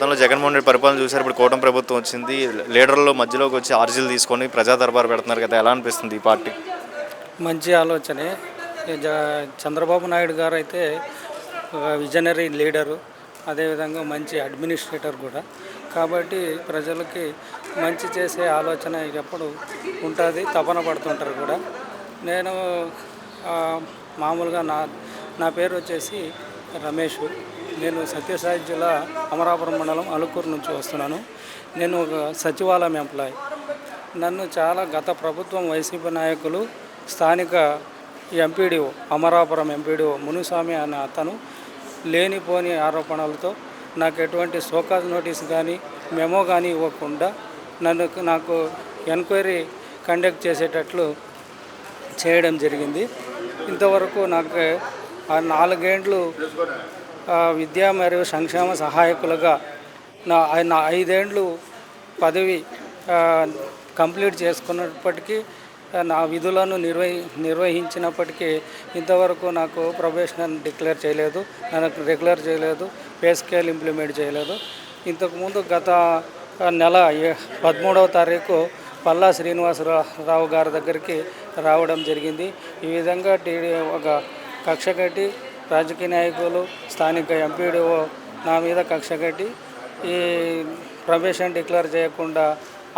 గతంలో జగన్మోహన్ రెడ్డి పరిపాలన చూసారు ఇప్పుడు కూటమి ప్రభుత్వం వచ్చింది లీడర్లు మధ్యలోకి వచ్చి ఆర్జీలు తీసుకొని ప్రజా దర్బార్ పెడుతున్నారు కదా ఎలా అనిపిస్తుంది ఈ పార్టీ? మంచి ఆలోచనే. జ చంద్రబాబు నాయుడు గారు అయితే ఒక విజనరీ లీడరు అదేవిధంగా మంచి అడ్మినిస్ట్రేటర్ కూడా. కాబట్టి ప్రజలకి మంచి చేసే ఆలోచన ఎప్పుడు ఉంటుంది తపన పడుతుంటారు కూడా. నేను మామూలుగా నా నా పేరు వచ్చేసి రమేష్. నేను సత్యసాయి జిల్లా అమరాపురం మండలం అలుకూరు నుంచి వస్తున్నాను. నేను ఒక సచివాలయం ఎంప్లాయ్. నన్ను చాలా గత ప్రభుత్వం వైసీపీ నాయకులు స్థానిక ఎంపీడీఓ అమరాపురం ఎంపీడీఓ మునుస్వామి అనే అతను లేనిపోని ఆరోపణలతో నాకు ఎటువంటి సోకాజ్ నోటీస్ కానీ మెమో కానీ ఇవ్వకుండా నన్ను నాకు ఎంక్వైరీ కండక్ట్ చేసేటట్లు చేయడం జరిగింది. ఇంతవరకు నాకు ఆ నాలుగేండ్లు విద్యా మరియు సంక్షేమ సహాయకులుగా నా నా ఐదేండ్లు పదవి కంప్లీట్ చేసుకున్నప్పటికీ నా విధులను నిర్వహి నిర్వహించినప్పటికీ ఇంతవరకు నాకు ప్రొబేషన్ డిక్లేర్ చేయలేదు. నాకు రెగ్యులర్ చేయలేదు. పే స్కేల్ ఇంప్లిమెంట్ చేయలేదు. ఇంతకుముందు గత నెల పదమూడవ తారీఖు పల్లా శ్రీనివాసరావు గారి దగ్గరికి రావడం జరిగింది. ఈ విధంగా టీడీ ఒక కక్ష కట్టి రాజకీయ నాయకులు స్థానిక ఎంపీడీఓ నా మీద కక్ష కట్టి ఈ ప్రొబేషన్ డిక్లేర్ చేయకుండా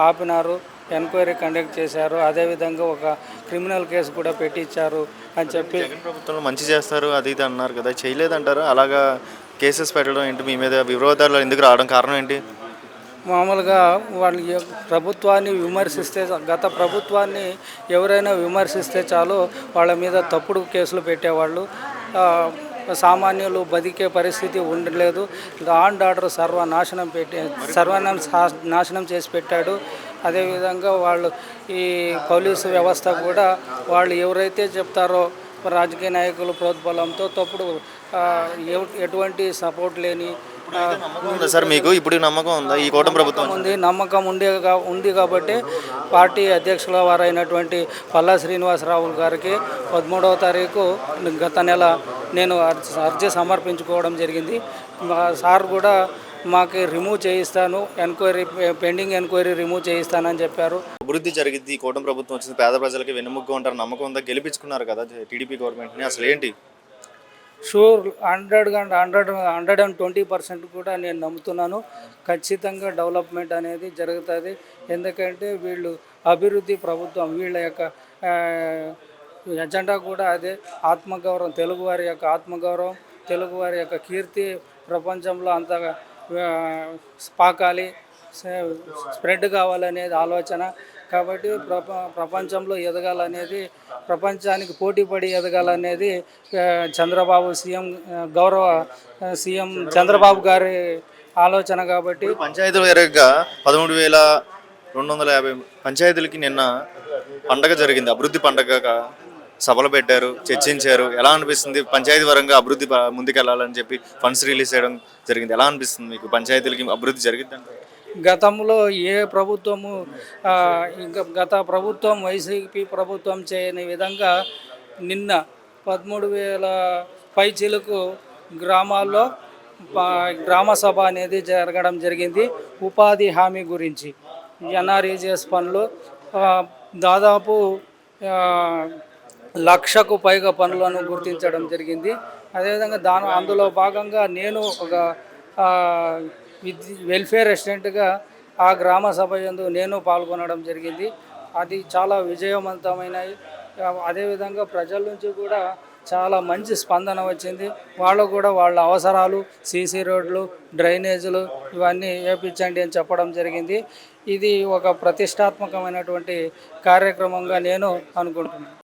ఆపినారు ఎంక్వైరీ కండక్ట్ చేశారు. అదేవిధంగా ఒక క్రిమినల్ కేసు కూడా పెట్టించారు అని చెప్పి జగన్ ప్రభుత్వంలో మంచి చేస్తారు అది ఇది అన్నారు కదా. చేయలేదంటారు? అలాగా కేసెస్ పెట్టడం ఏంటి? మీ మీద విరోధాలు ఎందుకు రావడం కారణం ఏంటి? మామూలుగా వాళ్ళు ప్రభుత్వాన్ని విమర్శిస్తే గత ప్రభుత్వాన్ని ఎవరైనా విమర్శిస్తే చాలు వాళ్ళ మీద తప్పుడు కేసులు పెట్టేవాళ్ళు. సామాన్యులు బతికే పరిస్థితి ఉండలేదు. ఆన్ డాటర్ సర్వనాశనం పెట్టి సర్వనాశనం నాశనం చేసి పెట్టాడు. అదేవిధంగా వాళ్ళు ఈ పోలీసు వ్యవస్థ కూడా వాళ్ళు ఎవరైతే చెప్తారో రాజకీయ నాయకులు ప్రోద్బలంతో తప్పుడు ఎటువంటి సపోర్ట్ లేని ఉందా సార్ మీకు? ఇప్పుడు నమ్మకం ఉందా? ఈ కూటమి ప్రభుత్వం ఉంది నమ్మకం ఉండే కా- ఉంది కాబట్టి పార్టీ అధ్యక్షుల వారైనటువంటి పల్లా శ్రీనివాసరావు గారికి పదమూడవ తారీఖు గత నెల నేను అర్జీ సమర్పించుకోవడం జరిగింది. మా సార్ కూడా మాకు రిమూవ్ చేయిస్తాను ఎంక్వైరీ పెండింగ్ ఎంక్వైరీ రిమూవ్ చేయిస్తానని చెప్పారు. అభివృద్ధి జరిగింది ఈ కూటమి ప్రభుత్వం వచ్చింది పేద ప్రజలకి వెన్నుముగ్గా ఉంటారు నమ్మకం ఉందా? గెలిపించుకున్నారు కదా టీడీపీ గవర్నమెంట్ని. అసలు ఏంటి sure hundred and hundred hundred and twenty percent కూడా నేను నమ్ముతున్నాను. ఖచ్చితంగా డెవలప్మెంట్ అనేది జరుగుతుంది. ఎందుకంటే వీళ్ళు అభివృద్ధి ప్రభుత్వం వీళ్ళ యొక్క ఎజెండా కూడా అదే. ఆత్మగౌరవం తెలుగువారి యొక్క ఆత్మగౌరవం తెలుగువారి యొక్క కీర్తి ప్రపంచంలో అంత పాకాలి స్ప్రెడ్ కావాలనేది ఆలోచన. కాబట్టి ప్రప ప్రపంచంలో ఎదగాలనేది ప్రపంచానికి పోటీపడి ఎదగాలనేది చంద్రబాబు సీఎం గౌరవ సీఎం చంద్రబాబు గారి ఆలోచన కాబట్టి పంచాయతీల వేరేగా పదమూడు వేల రెండు వందల యాభై పంచాయతీలకి నిన్న పండగ జరిగింది. అభివృద్ధి పండగగా సభలు పెట్టారు చర్చించారు. ఎలా అనిపిస్తుంది పంచాయతీ పరంగా అభివృద్ధి ముందుకెళ్ళాలని ముందుకెళ్ళాలని చెప్పి ఫండ్స్ రిలీజ్ చేయడం జరిగింది. ఎలా అనిపిస్తుంది మీకు పంచాయతీలకి అభివృద్ధి జరిగిందంటే గతంలో ఏ ప్రభుత్వము ఇంకా గత ప్రభుత్వం వైసీపీ ప్రభుత్వం చేయని విధంగా నిన్న పదమూడు వేల పైచీలకు గ్రామాల్లో గ్రామసభ గ్రామ సభ అనేది జరగడం జరిగింది. ఉపాధి హామీ గురించి ఎన్ఆర్ఈజిఎస్ పనులు దాదాపు లక్షకు పైగా పనులను గుర్తించడం జరిగింది. అదేవిధంగా దాని అందులో భాగంగా నేను ఒక విత్ వెల్ఫేర్ రెసిడెంట్గా ఆ గ్రామ సభ యందు నేను పాల్గొనడం జరిగింది. అది చాలా విజయవంతమైనవి అదేవిధంగా ప్రజల నుంచి కూడా చాలా మంచి స్పందన వచ్చింది. వాళ్ళు కూడా వాళ్ళ అవసరాలు సీసీ రోడ్లు డ్రైనేజీలు ఇవన్నీ వేపించండి అని చెప్పడం జరిగింది. ఇది ఒక ప్రతిష్టాత్మకమైనటువంటి కార్యక్రమంగా నేను అనుకుంటున్నాను.